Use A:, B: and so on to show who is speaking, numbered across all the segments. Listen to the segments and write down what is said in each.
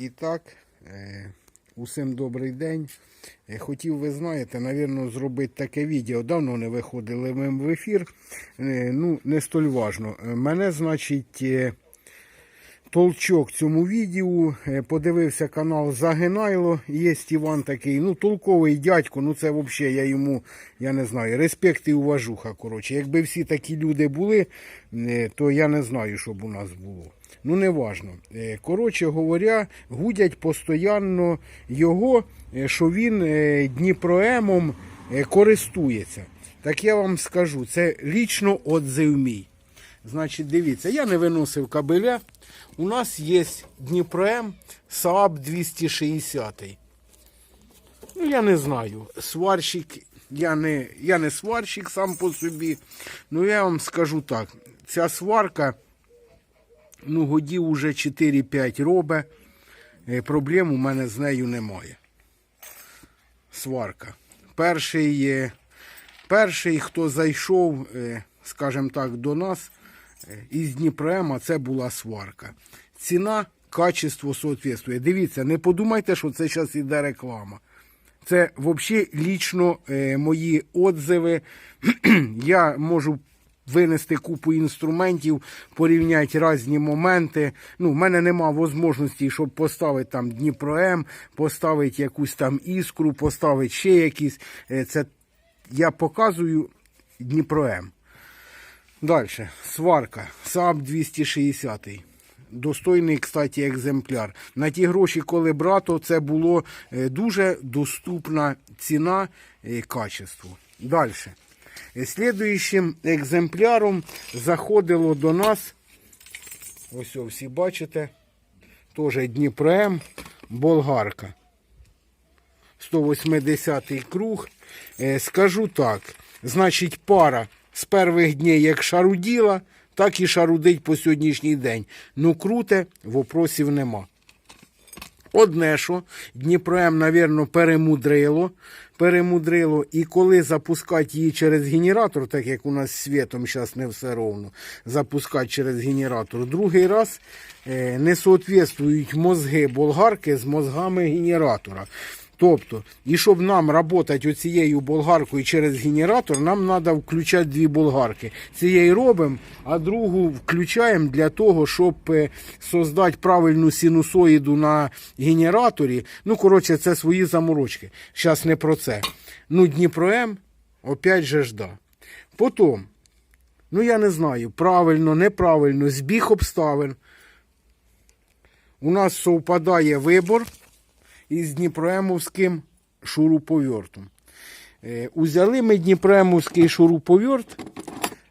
A: І так, е, усім добрий день. Е, Хотів, ви знаєте, навірно, зробити таке відео. Давно не виходили ми в ефір. Е, Ну, не столь важно. Мене, значить, толчок цьому відео. Е, Подивився канал Загинайло. Є Іван такий, ну, толковий дядько. Ну, це взагалі я йому, я не знаю, респект і уважуха. Коротше. Якби всі такі люди були, е, то я не знаю, що б у нас було. Ну, не важно. Е, Коротше говоря, гудять постійно його, що він Дніпроемом користується. Так я вам скажу, це лічно отзив мій. Значить, дивіться, я не виносив кабеля. У нас є Дніпром Saab 260. Ну, я не знаю. Сварщик, я не, я не сварщик сам по собі. Ну, я вам скажу так: ця сварка, ну, годів уже 4-5 робить. Е, Проблем у мене з нею немає. Сварка. Перший, перший хто зайшов, е, скажімо так, до нас із Дніпрема, це була сварка. Ціна, качество соответствує. Дивіться, не подумайте, що це зараз іде реклама. Це взагалі лічно е, мої отзиви. Я можу винести купу інструментів, порівняти різні моменти. Ну, в мене нема можливості, щоб поставити там Дніпром, поставити якусь там іскру, поставити ще якісь. Е, Це я показую Дніпром. Далі. Сварка. Saab 260. Достойний, кстати, екземпляр. На ті гроші, коли брато, це було е, дуже доступна ціна і качество. Далі. Слідуючим екземпляром заходило до нас, ось о, всі бачите, теж Дніпром, болгарка. 180 круг. Е, Скажу так, значить, пара з перших днів як шаруділа, так і шарудить по сьогоднішній день. Ну, круте, вопросів нема. Одне, що Дніпром, навірно, перемудрило. Перемудрило, і коли запускати її через генератор, так як у нас світом зараз не все ровно, запускати через генератор, другий раз е, не соответствують мозги болгарки з мозгами генератора. Тобто, і щоб нам працювати оцією болгаркою через генератор, нам треба включати дві болгарки. Цієї робимо, а другу включаємо для того, щоб е, создати правильну синусоїду на генераторі. Ну, коротше, це свої заморочки. Зараз не про це. Ну, Дніпром, опять же ж да. Потім, ну я не знаю, правильно, неправильно, збіг обставин. У нас совпадає вибор із Дніпроемовським шуруповертом. Е, Узяли ми Дніпроемовський шуруповерт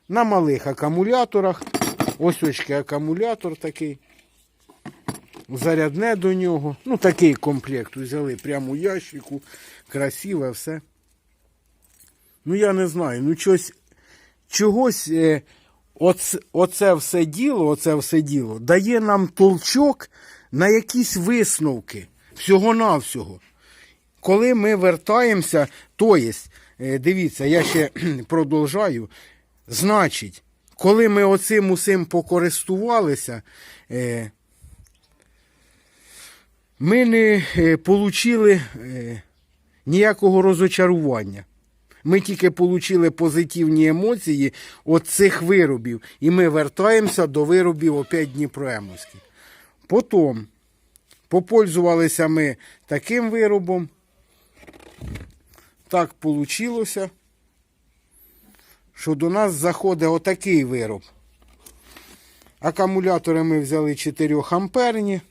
A: на малих акумуляторах. Ось очки акумулятор такий. Зарядне до нього. Ну, такий комплект взяли прямо у ящику. Красиве все. Ну, я не знаю, ну щось, чогось е, оце, оце все діло, оце все діло дає нам толчок на якісь висновки. Всього-навсього. Коли ми вертаємося, то є, е, дивіться, я ще продовжаю. Значить, коли ми оцим усім покористувалися, е, ми не е, е, ніякого розочарування. Ми тільки отримали позитивні емоції від цих виробів. І ми вертаємося до виробів опять Дніпроемовських. Потім попользувалися ми таким виробом. Так вийшло, що до нас заходить отакий вироб. Акумулятори ми взяли 4 амперні.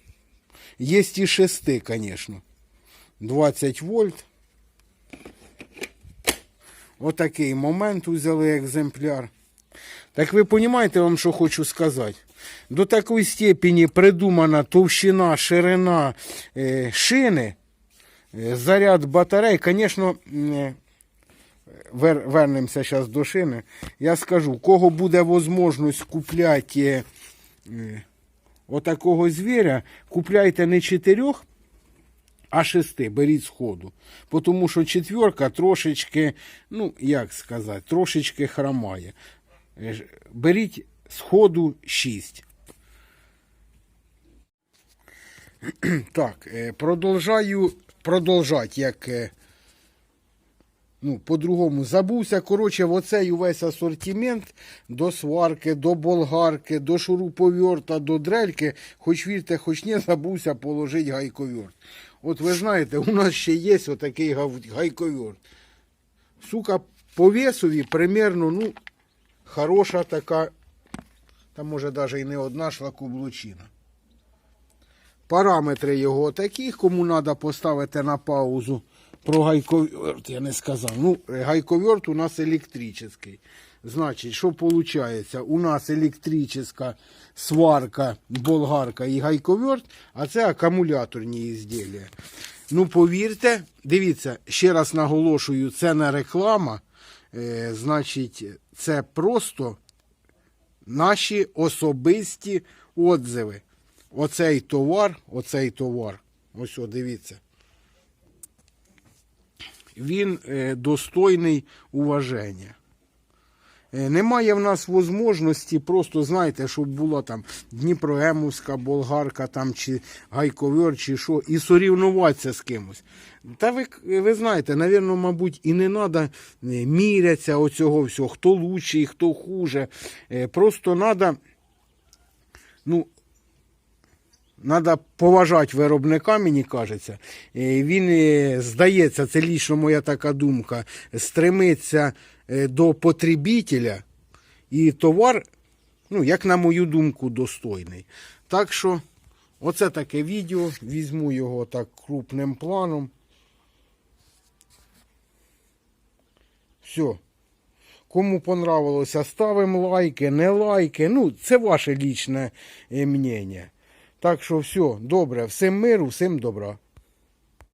A: Є і 6, звісно. 20 вольт. Отакий момент взяли екземпляр. Так ви розумієте, вам що хочу сказати? До такої степені придумана товщина, ширина е, шини, е, заряд батарей. Звісно, е, вер, вернемося зараз до шини. Я скажу, у кого буде можливість купляти отакого звіря, купляйте не чотирьох, а шести беріть з ходу. Тому що четверка трошечки, ну як сказати, трошечки хромає. Беріть з ходу 6. Так, е, продовжаю продовжати, як. е, Ну, по-другому забувся. Коротше, в оцей увесь асортимент до сварки, до болгарки, до шуруповерта, до дрельки, хоч вірте, хоч ні, забувся положити гайковерт. От ви знаєте, у нас ще є отакий гайковерт. Сука, по весові примерно, ну, хороша така, там може навіть і не одна шлакоблучина. Параметри його такі, кому треба поставити на паузу. Про гайковерт я не сказав. Ну, гайковерт у нас електричний. Значить, що виходить? У нас електрична сварка, болгарка і гайковерт, а це акумуляторні ізділля. Ну, повірте, дивіться, ще раз наголошую, це не реклама. Е, значить, це просто наші особисті отзиви. Оцей товар, оцей товар, ось о, дивіться. Він е, достойний уваження. Е, Немає в нас можливості просто, знаєте, щоб була там Дніпроемовська болгарка там, чи гайковер, чи що, і сорівнуватися з кимось. Та ви, ви знаєте, навірно, мабуть, і не треба мірятися оцього всього, хто лучший, хто хуже. Е, Просто треба, ну, Надо поважати виробника, мені кажеться. Він, е, здається, це лічно моя така думка, стремиться е, до потребителя, і товар, ну, як на мою думку, достойний. Так що, оце таке відео. Візьму його так крупним планом. Все. Кому понравилося, ставимо лайки, не лайки. Ну, це ваше лічне е, мнення. Так що все, добре, всім миру, всім добра.